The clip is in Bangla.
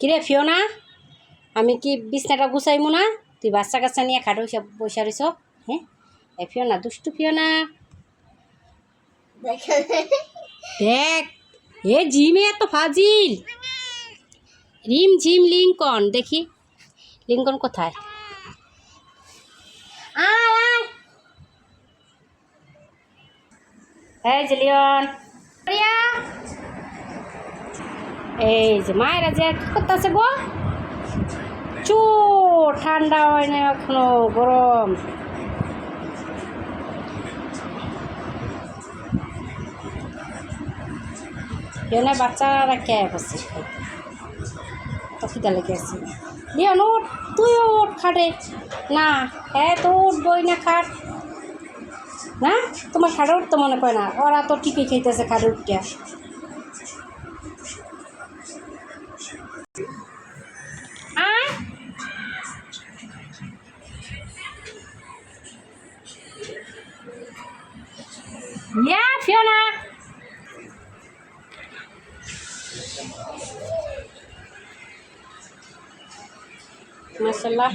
কিরে ফিওনা আমি কি বিছনাটা গুছাইমু না? তুই বাচ্চা কাচ্চা নিয়ে খাটো সব বসে রইছ হ্যাঁ এ ফিওনা দুষ্টু ফিওনা দেখ এ জিমে এত ফাজিল। রিম ঝিম লিঙ্কন দেখি। লিঙ্কন কোথায়? আয় আয়। এই যে লিওন। রিয়া এই যে মায়েরা যে কি করতেছে গো? চু ঠান্ডা হয় না এখনও, গরম। কেন বাচ্চারা কে করছে? তো খিদা লেগে আছে লিওন, উঠ তুইও উঠ খাটে। না হ্যাঁ তো উঠবই না খাট। না, তোমার খাটে উঠতে মনে করে না। ওরা তো ঠিকই খেতেছে খাটে উঠতে। ইয়া ফিওনা মাশাল্লাহ